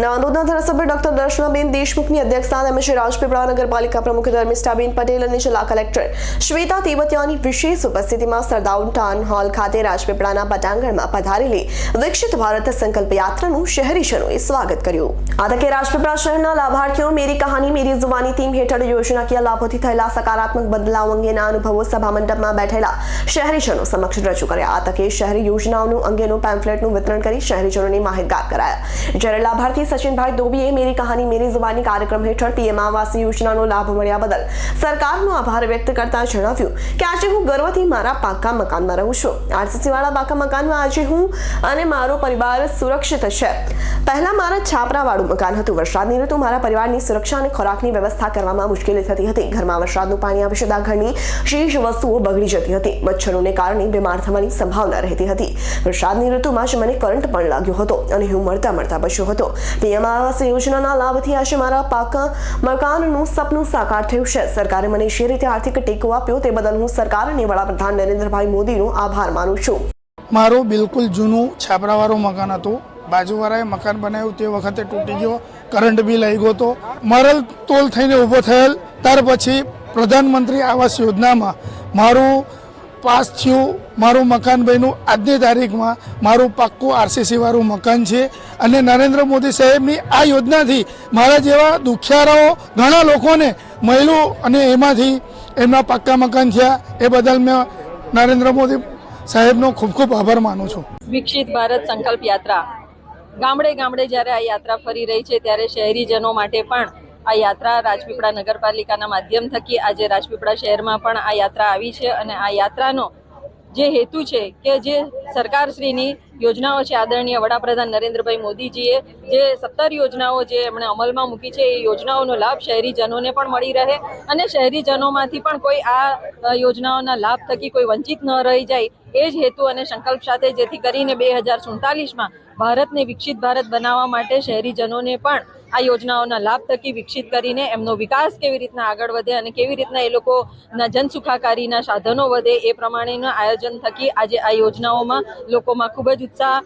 નાંદોદના ધારાસભ્ય ડોક્ટર દર્શનાબેન દેશમુખની અધ્યક્ષતા તેમજ રાજપીપળા નગરપાલિકા પ્રમુખ ધર્મિષ્ઠાબેન પટેલ અને જિલ્લા કલેક્ટર શ્વેતા તેવતિયાની વિશેષ ઉપસ્થિતિમાં સરદાઉન ટાઉન હોલ ખાતે રાજપીપળાના પટાંગણમાં પધારેલી વિકસિત ભારત સંકલ્પ યાત્રાનું શહેરીજનોએ સ્વાગત કર્યું. આ તકે રાજપીપળા શહેરના લાભાર્થીઓ મેરી કહાની, મેરી જુવાની ટીમ હેઠળ યોજનાકીય લાભોથી થયેલા સકારાત્મક બદલાવ અંગેના અનુભવો સભા મંડપમાં બેઠેલા શહેરીજનો સમક્ષ રજૂ કર્યા. આ તકે શહેરી યોજનાઓનું અંગેનું પેમ્ફલેટનું વિતરણ કરી શહેરીજનોને માહિતગાર કરાયા. જ્યારે લાભાર્થી સચિનભાઈ દોબીએ મેરી કહાની મેરી જુબાની કાર્યક્રમ હેઠળ પીએમ આવાસ યોજનાનો લાભ મળ્યા બદલ સરકારનો આભાર વ્યક્ત કરતા જણાવ્યું કે આજે હું ગર્વથી મારા પાકા મકાનમાં રહું છું. આરસીસી વાળા પાકા મકાનમાં આજે હું અને મારો પરિવાર સુરક્ષિત છે. પહેલા મારા છાપરાવાળું મકાન હતું. વરસાદની ઋતુ મારા પરિવારની સુરક્ષા અને ખોરાકની વ્યવસ્થા કરવામાં મુશ્કેલી થતી હતી. ઘરમાં વરસાદનું પાણી આવી જતા ઘરની શેષ વસ્તુઓ બગડી જતી હતી. મચ્છરોને કારણે બીમાર થવાની સંભાવના રહેતી હતી. વરસાદની ઋતુમાં જ મને કરંટ પણ લાગ્યો હતો અને હું મળતા મળતા બચ્યો હતો. પીએમ આવાસ યોજનાના લાભથી આજે મારા પાકા મકાનનું સપનું સાકાર થયું છે. સરકારે મને જે રીતે આર્થિક ટેકો આપ્યો તે બદલ હું સરકાર અને વડાપ્રધાન નરેન્દ્રભાઈ મોદીનો આભાર માનું છું. મારું બિલકુલ જૂનું છાપરાવાળું મકાન હતું. બાજુવાળાએ મકાન બનાવ્યું તે વખતે તૂટી ગયો, કરંટ બિલ આવી ગયો હતો. મરલ તોલ થઈને ઊભો થયેલ. ત્યાર પછી પ્રધાનમંત્રી આવાસ યોજનામાં મારું પાસ થયું. મારું મકાન બન્યું. આજની તારીખમાં મારું પાક્કું આરસીસીવાળું મકાન છે. અને નરેન્દ્ર મોદી સાહેબની આ યોજનાથી મારા જેવા દુખિયારાઓ, ઘણા લોકોને મળ્યું અને એમાંથી એમના પાક્કા મકાન થયા. એ બદલ મેં નરેન્દ્ર મોદી સાહેબનો ખૂબ ખૂબ આભાર માનું છું. વિકસિત ભારત સંકલ્પ યાત્રા. ગામડે ગામડે જ્યારે આ યાત્રા ફરી રહી છે, ત્યારે શહેરીજનો માટે પણ આ યાત્રા રાજપીપળા નગરપાલિકાના માધ્યમ થકી આજે રાજપીપળા શહેરમાં પણ આ યાત્રા આવી છે અને આ યાત્રાનો જે હેતુ છે કે જે સરકારશ્રીની યોજનાઓ છે, આદરણીય વડાપ્રધાન નરેન્દ્રભાઈ મોદીજીએ જે સત્તર યોજનાઓ જે એમણે અમલમાં મૂકી છે, એ યોજનાઓનો લાભ શહેરીજનોને પણ મળી રહે અને શહેરીજનોમાંથી પણ કોઈ આ યોજનાઓના લાભ થકી કોઈ વંચિત ન રહી જાય એ જ હેતુ અને સંકલ્પ સાથે જેથી કરીને બે હજાર સુડતાલીસમાં ભારતને વિકસિત ભારત બનાવવા માટે શહેરીજનોને પણ આ યોજનાઓના લાભ થકી વિકસિત કરીને એમનો વિકાસ કેવી રીતના આગળ વધે અને કેવી રીતના એ લોકોના જનસુખાકારીના સાધનો વધે એ પ્રમાણેના આયોજન થકી આજે આ યોજનાઓમાં લોકોમાં ખૂબ જ ઉત્સાહ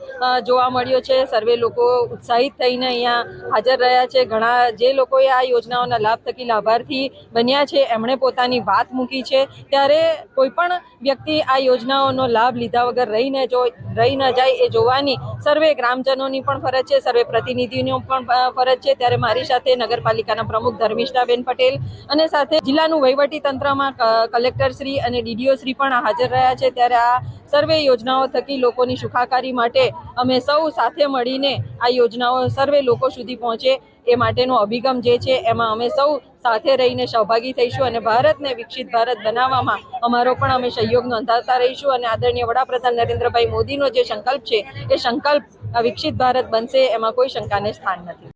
જોવા મળ્યો છે. સર્વે લોકો ઉત્સાહિત થઈને અહીંયા હાજર રહ્યા છે. ઘણા જે લોકોએ આ યોજનાઓના લાભ થકી લાભાર્થી બન્યા છે, એમણે પોતાની વાત મૂકી છે. ત્યારે કોઈપણ વ્યક્તિ આ યોજનાઓનો લાભ લીધા વગર રહી ન જો, રહી ન જાય એ જોવાની સર્વે ગ્રામજનોની પણ ફરજ છે, સર્વે પ્રતિનિધિની પણ ફરજ છે. ત્યારે મારી સાથે નગરપાલિકાના પ્રમુખ ધર્મિષ્ઠાબેન પટેલ અને સાથે જિલ્લાનું વહીવટી તંત્રમાં કલેક્ટર શ્રી અને ડીડીઓ શ્રી પણ હાજર રહ્યા છે. ત્યારે આ સર્વે યોજનાઓ થકી લોકોની સુખાકારી માટે અમે સૌ સાથે મળીને આ યોજનાઓ સર્વે લોકો સુધી પહોંચે એ માટેનો અભિગમ જે છે, એમાં અમે સૌ સાથે રહીને સહભાગી થઈશું અને ભારતને વિકસિત ભારત બનાવવામાં અમારો પણ અમે સહયોગ નોંધાવતા રહીશું. અને આદરણીય વડાપ્રધાન નરેન્દ્રભાઈ મોદીનો જે સંકલ્પ છે, એ સંકલ્પ વિકસિત ભારત બનશે, એમાં કોઈ શંકાને સ્થાન નથી.